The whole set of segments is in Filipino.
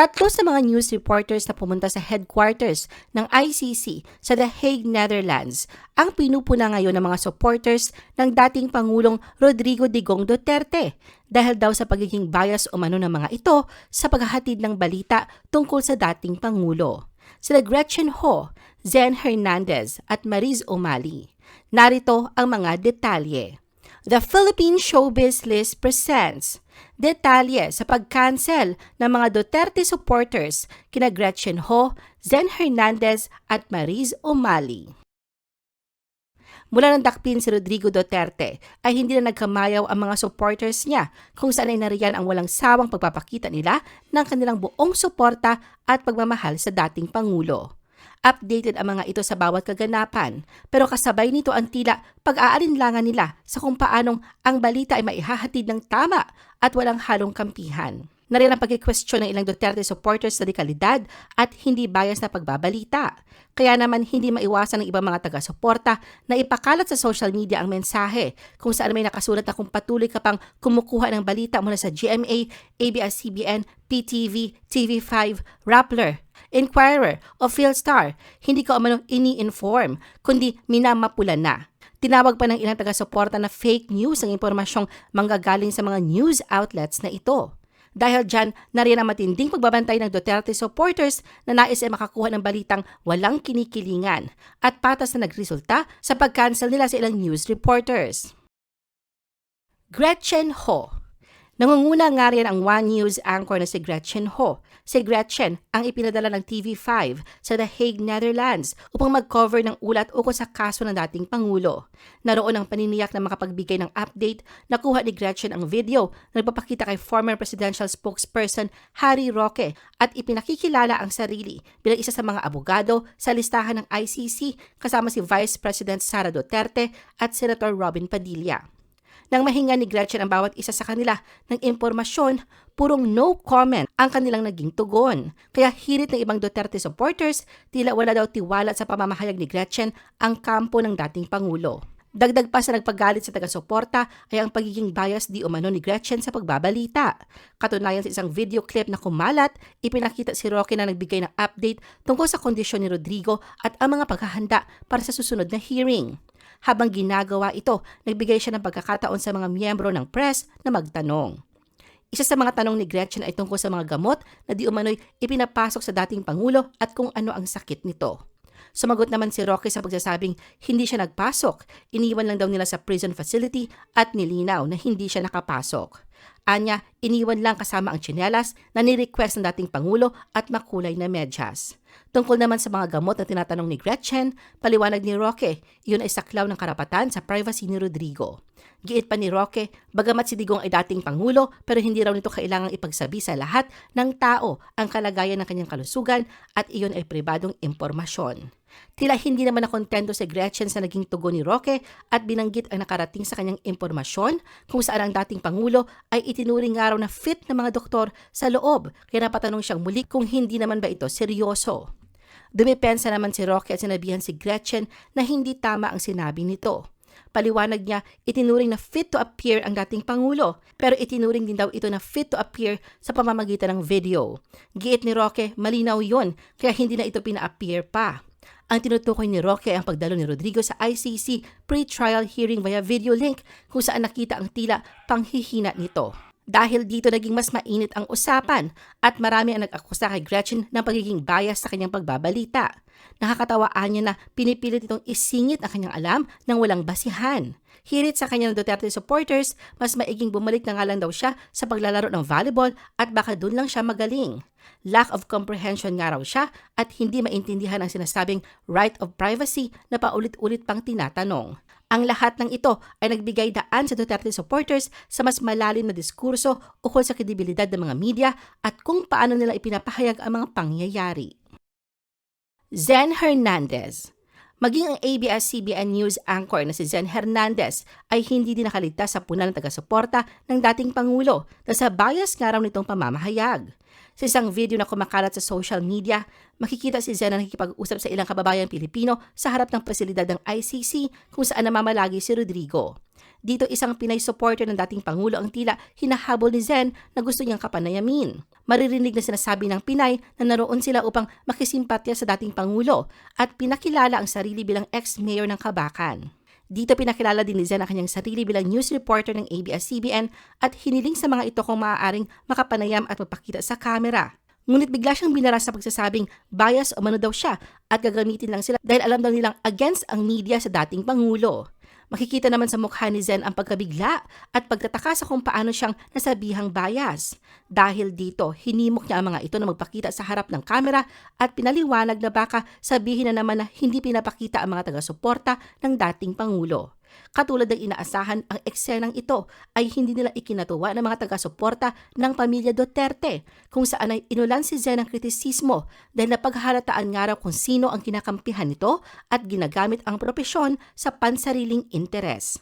Tatlo sa mga news reporters na pumunta sa headquarters ng ICC sa The Hague, Netherlands ang pinupuna ngayon ng mga supporters ng dating Pangulong Rodrigo Digong Duterte dahil daw sa pagiging bias umano ng mga ito sa paghahatid ng balita tungkol sa dating Pangulo. Sila Gretchen Ho, Zen Hernandez at Mariz Umali. Narito ang mga detalye. The Philippine Showbiz List presents detalye sa pag-cancel ng mga Duterte supporters kina Gretchen Ho, Zen Hernandez at Mariz Umali. Mula ng dakpin si Rodrigo Duterte ay hindi na nagkamayaw ang mga supporters niya kung saan ay nariyan ang walang sawang pagpapakita nila ng kanilang buong suporta at pagmamahal sa dating Pangulo. Updated ang mga ito sa bawat kaganapan, pero kasabay nito ang tila pag-aalinlangan nila sa kung paanong ang balita ay maihahatid ng tama at walang halong kampihan. Nariyan ang pag-question ng ilang Duterte supporters sa dekalidad at hindi bias na pagbabalita. Kaya naman hindi maiwasan ng ibang mga taga-suporta na ipakalat sa social media ang mensahe kung saan may nakasulat na kung patuloy ka pang kumukuha ng balita mula sa GMA, ABS-CBN, PTV, TV5, Rappler, Inquirer o Philstar, hindi ka umano ini-inform, kundi minamapula na. Tinawag pa ng ilang taga-suporta na fake news ang impormasyong manggagaling sa mga news outlets na ito. Dahil dyan, nariyan ang matinding pagbabantay ng Duterte supporters na nais ay makakuha ng balitang walang kinikilingan at patas na nagresulta sa pag-cancel nila sa ilang news reporters. Gretchen Ho Nangunguna nga rin ang One News anchor na si Gretchen Ho. Si Gretchen ang ipinadala ng TV5 sa The Hague, Netherlands upang mag-cover ng ulat ukol sa kaso ng dating Pangulo. Naroon ang paniniyak na makapagbigay ng update, nakuha ni Gretchen ang video na nagpapakita kay former presidential spokesperson Harry Roque at ipinakikilala ang sarili bilang isa sa mga abogado sa listahan ng ICC kasama si Vice President Sara Duterte at Senator Robin Padilla. Nang mahinga ni Gretchen ang bawat isa sa kanila ng impormasyon, purong no comment ang kanilang naging tugon. Kaya hirit ng ibang Duterte supporters, tila wala daw tiwala sa pamamahayag ni Gretchen ang kampo ng dating Pangulo. Dagdag pa sa nagpagalit sa taga-suporta ay ang pagiging bias di umano ni Gretchen sa pagbabalita. Katunayan sa isang video clip na kumalat, ipinakita si Roque na nagbigay ng update tungkol sa kondisyon ni Rodrigo at ang mga paghahanda para sa susunod na hearing. Habang ginagawa ito, nagbigay siya ng pagkakataon sa mga miyembro ng press na magtanong. Isa sa mga tanong ni Gretchen ay tungkol sa mga gamot na di umano'y ipinapasok sa dating Pangulo at kung ano ang sakit nito. Sumagot naman si Roque sa pagsasabing hindi siya nagpasok, iniwan lang daw nila sa prison facility at nilinaw na hindi siya nakapasok. Anya, iniwan lang kasama ang tsinelas na ni-request ng dating Pangulo at makulay na medyas. Tungkol naman sa mga gamot na tinatanong ni Gretchen, paliwanag ni Roque, iyon ay saklaw ng karapatan sa privacy ni Rodrigo. Giit pa ni Roque, bagamat si Digong ay dating Pangulo pero hindi raw nito kailangang ipagsabi sa lahat ng tao ang kalagayan ng kanyang kalusugan at iyon ay pribadong impormasyon. Tila hindi naman nakontento si Gretchen sa naging tugon ni Roque at binanggit ang nakarating sa kanyang impormasyon kung saan ang dating Pangulo ay itinuring nga raw na fit ng mga doktor sa loob kaya napatanong siyang muli kung hindi naman ba ito seryoso. Dumipensa naman si Roque at sinabihan si Gretchen na hindi tama ang sinabi nito. Paliwanag niya, itinuring na fit to appear ang dating Pangulo, pero itinuring din daw ito na fit to appear sa pamamagitan ng video. Giit ni Roque, malinaw yon, kaya hindi na ito pina-appear pa. Ang tinutukoy ni Roque ay ang pagdalo ni Rodrigo sa ICC pre-trial hearing via video link kung saan nakita ang tila panghihina nito. Dahil dito naging mas mainit ang usapan at marami ang nag-akusa kay Gretchen ng pagiging bias sa kanyang pagbabalita. Nakakatawaan niya na pinipilit itong isingit ang kanyang alam ng walang basihan. Hirit sa kanyang Duterte supporters, mas maiging bumalik na nga lang daw siya sa paglalaro ng volleyball at baka doon lang siya magaling. Lack of comprehension nga raw siya at hindi maintindihan ang sinasabing right of privacy na paulit-ulit pang tinatanong. Ang lahat ng ito ay nagbigay daan sa Duterte supporters sa mas malalim na diskurso ukol sa kredibilidad ng mga media at kung paano nila ipinapahayag ang mga pangyayari. Zen Hernandez Maging ang ABS-CBN News anchor na si Zen Hernandez ay hindi din nakaligtas sa puna ng taga-suporta ng dating Pangulo na sa bias nga raw nitong pamamahayag. Sa isang video na kumakalat sa social media, makikita si Zen na nakikipag-usap sa ilang kababayang Pilipino sa harap ng pasilidad ng ICC kung saan namamalagi si Rodrigo. Dito isang Pinay supporter ng dating Pangulo ang tila hinahabol ni Zen na gusto niyang kapanayamin. Maririnig na sinasabi ng Pinay na naroon sila upang makisimpatya sa dating Pangulo at pinakilala ang sarili bilang ex-mayor ng Kabakan. Dito pinakilala din ni Zen ang kanyang sarili bilang news reporter ng ABS-CBN at hiniling sa mga ito kung maaaring makapanayam at magpakita sa kamera. Ngunit bigla siyang binara sa pagsasabing bias o mano daw siya at gagamitin lang sila dahil alam daw nilang against ang media sa dating Pangulo. Makikita naman sa mukha ni Zen ang pagkabigla at pagtataka sa kung paano siyang nasabihang bias. Dahil dito, hinimok niya ang mga ito na magpakita sa harap ng kamera at pinaliwanag na baka sabihin na naman na hindi pinapakita ang mga taga-suporta ng dating Pangulo. Katulad ng inaasahan, ang eksenang ito ay hindi nila ikinatuwa ng mga taga-suporta ng pamilya Duterte, kung saan ay inulan si Zen ng kritisismo dahil napaghalataan nga raw kung sino ang kinakampihan nito at ginagamit ang propesyon sa pansariling interes.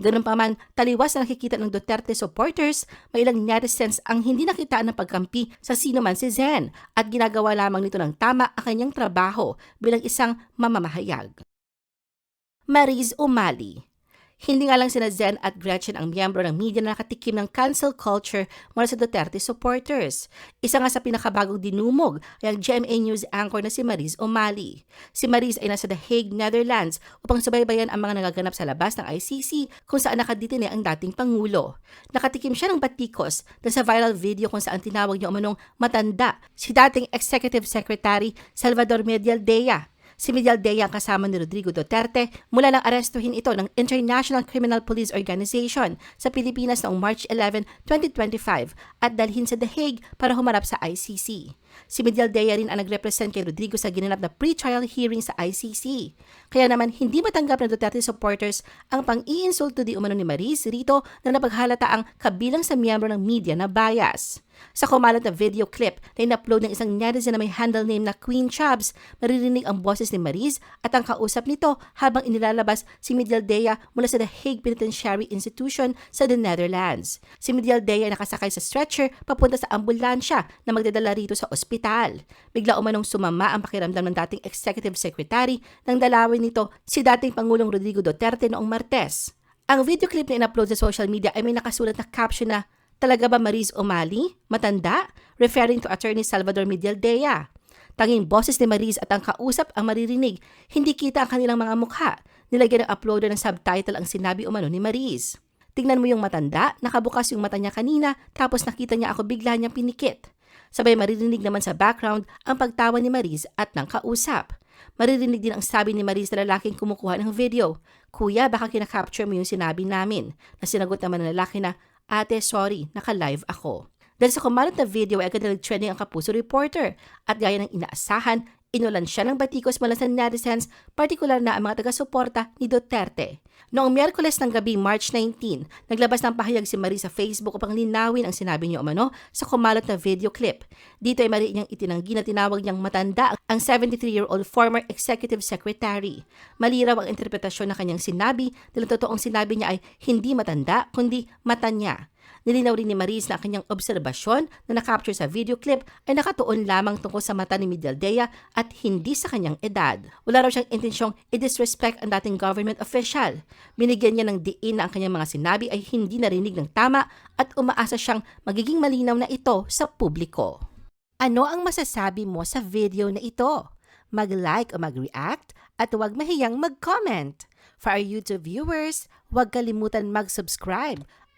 Ganun pa man, taliwas na nakikita ng Duterte supporters, may ilang netizens ang hindi nakita ng pagkampi sa sino man si Zen at ginagawa lamang nito ng tama ang kanyang trabaho bilang isang mamamahayag. Maris Umali. Hindi nga lang sina Zen at Gretchen ang miyembro ng media na nakatikim ng cancel culture mula sa Duterte supporters. Isa nga sa pinakabagong dinumog ay ang GMA News anchor na si Maris Umali. Si Maris ay nasa The Hague, Netherlands upang subaybayan ang mga nagaganap sa labas ng ICC kung saan nakaditine ang dating Pangulo. Nakatikim siya ng batikos na sa viral video kung saan tinawag niya umanong matanda si dating Executive Secretary Salvador Medialdea Si Medialdea ang kasama ni Rodrigo Duterte mula nang arestuhin ito ng International Criminal Police Organization sa Pilipinas noong March 11, 2025 at dalhin sa The Hague para humarap sa ICC. Si Medialdea rin ang nagrepresent kay Rodrigo sa ginanap na pre-trial hearing sa ICC. Kaya naman hindi matanggap ng Duterte supporters ang pang-iinsulto di umano ni Maris rito na napaghalata ang kabilang sa miyembro ng media na bias. Sa kumalat na video clip na in-upload ng isang netizen na may handle name na Queen Chubbs, maririnig ang boses ni Maris at ang kausap nito habang inilalabas si Medialdea mula sa The Hague Penitentiary Institution sa the Netherlands. Si Medialdea ay nakasakay sa stretcher papunta sa ambulansya na magdadala rito sa ospital. Bigla umanong sumama ang pakiramdam ng dating executive secretary ng dalawin nito si dating Pangulong Rodrigo Duterte noong Martes. Ang video clip na in-upload sa social media ay may nakasulat na caption na Talaga ba Maris Umali? Matanda? Referring to attorney Salvador Medialdea. Tanging boses ni Maris at ang kausap ang maririnig. Hindi kita ang kanilang mga mukha. Nilagyan ng uploader ng subtitle ang sinabi umano ni Maris. Tingnan mo yung matanda, nakabukas yung mata niya kanina, tapos nakita niya ako bigla niyang pinikit. Sabay maririnig naman sa background ang pagtawa ni Maris at ng kausap. Maririnig din ang sabi ni Maris na lalaking kumukuha ng video. Kuya, baka kinakapture mo yung sinabi namin. Na sinagot naman ng lalaki na, Ate, sorry, naka-live ako. Dahil sa kumalat na video ay agad na nag-trending ang Kapuso Reporter at gaya ng inaasahan, inulan siya ng batikos mula sa netizens, partikular na ang mga taga-suporta ni Duterte. Noong Miyerkules ng gabi, March 19, naglabas ng pahayag si Marie sa Facebook upang linawin ang sinabi niyo umano sa kumalat na video clip. Dito ay mari niyang itinanggi na tinawag niyang matanda ang 73-year-old former executive secretary. Maliraw ang interpretasyon ng kanyang sinabi dahil totoong sinabi niya ay hindi matanda kundi mata niya. Nilinaw rin ni Maris na kanyang obserbasyon na nakapture sa video clip ay nakatuon lamang tungkol sa mata ni Medialdea at hindi sa kanyang edad. Wala raw siyang intensyong i-disrespect ang dating government official. Binigyan niya ng diin na ang kanyang mga sinabi ay hindi narinig ng tama at umaasa siyang magiging malinaw na ito sa publiko. Ano ang masasabi mo sa video na ito? Mag-like o mag-react at huwag mahiyang mag-comment. For our YouTube viewers, huwag kalimutan mag-subscribe